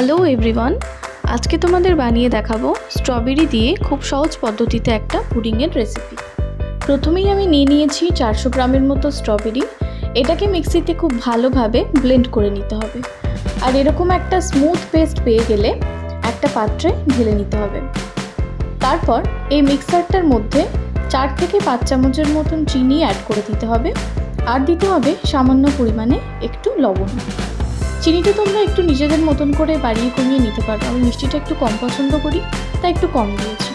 Hello everyone আজকে তোমাদের বানিয়ে দেখাবো স্ট্রবেরি দিয়ে খুব সহজ পদ্ধতিতে একটা পুডিংয়ের রেসিপি প্রথমেই আমি নিয়ে নিয়েছি চারশো গ্রামের মতো স্ট্রবেরি এটাকে মিক্সিতে খুব ভালোভাবে ব্লেন্ড করে নিতে হবে। আর এরকম একটা স্মুথ পেস্ট পেয়ে গেলে একটা পাত্রে ঢেলে নিতে হবে। তারপর এই মিক্সারটার মধ্যে চার থেকে পাঁচ চামচের মতন চিনি অ্যাড করে দিতে হবে। আর দিতে হবে সামান্য পরিমাণে একটু লবণ। চিনিটা তোমরা একটু নিজেদের মতন করে বাড়িয়ে কমিয়ে নিতে পারো। আমি মিষ্টিটা একটু কম পছন্দ করি, তাই একটু কম দিয়েছি।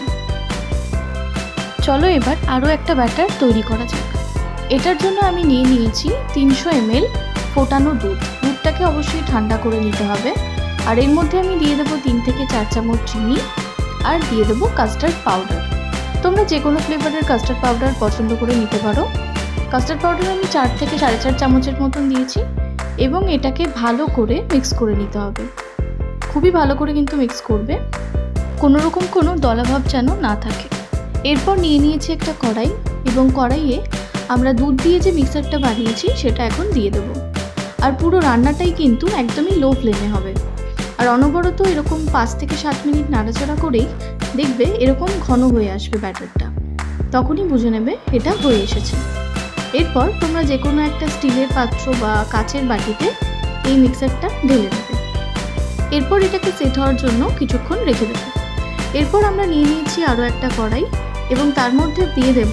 চলো এবার আরও একটা ব্যাটার তৈরি করা যাক। এটার জন্য আমি নিয়ে নিয়েছি তিনশো এমএল ফোটানো দুধ। দুধটাকে অবশ্যই ঠান্ডা করে নিতে হবে। আর এর মধ্যে আমি দিয়ে দেবো তিন থেকে চার চামচ চিনি আর দিয়ে দেবো কাস্টার্ড পাউডার। তোমরা যে কোনো ফ্লেভারের কাস্টার্ড পাউডার পছন্দ করে নিতে পারো। কাস্টার্ড পাউডার আমি চার থেকে সাড়ে চার চামচের মতন দিয়েছি। এবং এটাকে ভালো করে মিক্স করে নিতে হবে। খুবই ভালো করে কিন্তু মিক্স করবে। কোনো রকম কোনো দলাভাব যেন না থাকে। এরপর নিয়ে নিয়েছি একটা কড়াই এবং কড়াইয়ে আমরা দুধ দিয়ে যে মিক্সারটা বানিয়েছি সেটা এখন দিয়ে দেবো। আর পুরো রান্নাটাই কিন্তু একদমই লো ফ্লেমে হবে। আর অনবরত এরকম পাঁচ থেকে সাত মিনিট নাড়াচাড়া করেই দেখবে এরকম ঘন হয়ে আসবে ব্যাটারটা তখনই বুঝে নেবে এটা হয়ে এসেছে। এরপর তোমরা যে কোনো একটা স্টিলের পাত্র বা কাচের বাটিতে এই মিক্সারটা ঢেলে দেবে এরপর এটাকে সেট হওয়ার জন্য কিছুক্ষণ রেখে দেবে। এরপর আমরা নিয়ে নিয়েছি আরও একটা কড়াই এবং তার মধ্যে দিয়ে দেব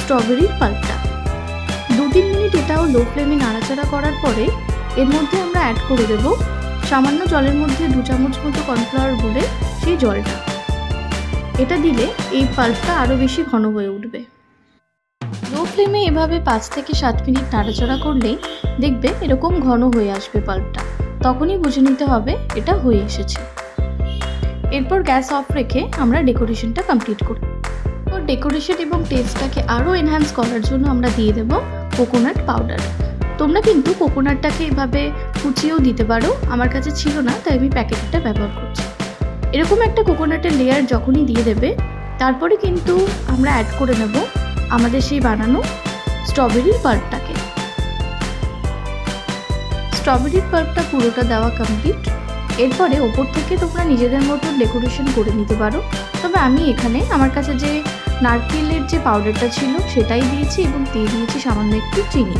স্ট্রবেরির পাল্পটা। দু তিন মিনিট এটাও লো ফ্লেমে নাড়াচাড়া করার পরে এর মধ্যে আমরা অ্যাড করে দেব সামান্য জলের মধ্যে দু চামচ মতো কর্নফ্লাওয়ার গুলে সেই জলটা। এটা দিলে এই পাল্পটা আরও বেশি ঘন হয়ে উঠবে। ফ্লেমে এভাবে পাঁচ থেকে সাত মিনিট নাড়াচাড়া করলে দেখবে এরকম ঘন হয়ে আসবে পাল্পটা। তখনই বুঝে নিতে হবে এটা হয়ে এসেছে। এরপর গ্যাস অফ রেখে আমরা ডেকোরেশনটা কমপ্লিট করি। তো ডেকোরেশন এবং টেস্টটাকে আরও এনহ্যান্স করার জন্য আমরা দিয়ে দেব কোকোনাট পাউডার। তোমরা কিন্তু কোকোনাটটাকে এভাবে কুচিয়েও দিতে পারো, আমার কাছে ছিল না, তাই আমি প্যাকেটটা ব্যবহার করছি। এরকম একটা কোকোনাটের লেয়ার যখনই দিয়ে দেবে, তারপরে কিন্তু আমরা অ্যাড করে নেব আমাদের সেই বানানো স্ট্রবেরির পাল্পটাকে স্ট্রবেরির পাল্পটা পুরোটা দেওয়া কমপ্লিট এরপরে ওপর থেকে তোমরা নিজেদের মতো ডেকোরেশন করে নিতে পারো। তবে আমি এখানে আমার কাছে যে নারকেলের যে পাউডারটা ছিল সেটাই দিয়েছি এবং দিয়ে দিয়েছি সামান্য একটু চিনি।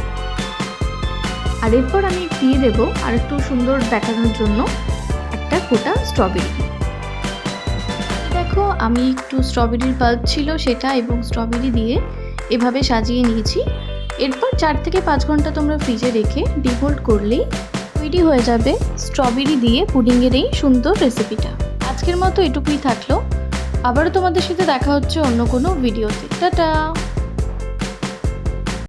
আর এরপর আমি দিয়ে দেবো আর একটু সুন্দর দেখানোর জন্য একটা গোটা স্ট্রবেরি দেখো, আমি একটু স্ট্রবেরির পাল্প ছিল সেটা এবং স্ট্রবেরি দিয়ে এভাবে সাজিয়ে নিয়েছি। এরপর চার থেকে পাঁচ ঘণ্টা তোমরা ফ্রিজে রেখে ডিভোল্ট করলেই তৈরি হয়ে যাবে স্ট্রবেরি দিয়ে পুডিংয়ের এই সুন্দর রেসিপিটা আজকের মতো এটুকুই থাকল। আবারও তোমাদের সাথে দেখা হচ্ছে অন্য কোনো ভিডিওতে টাটা!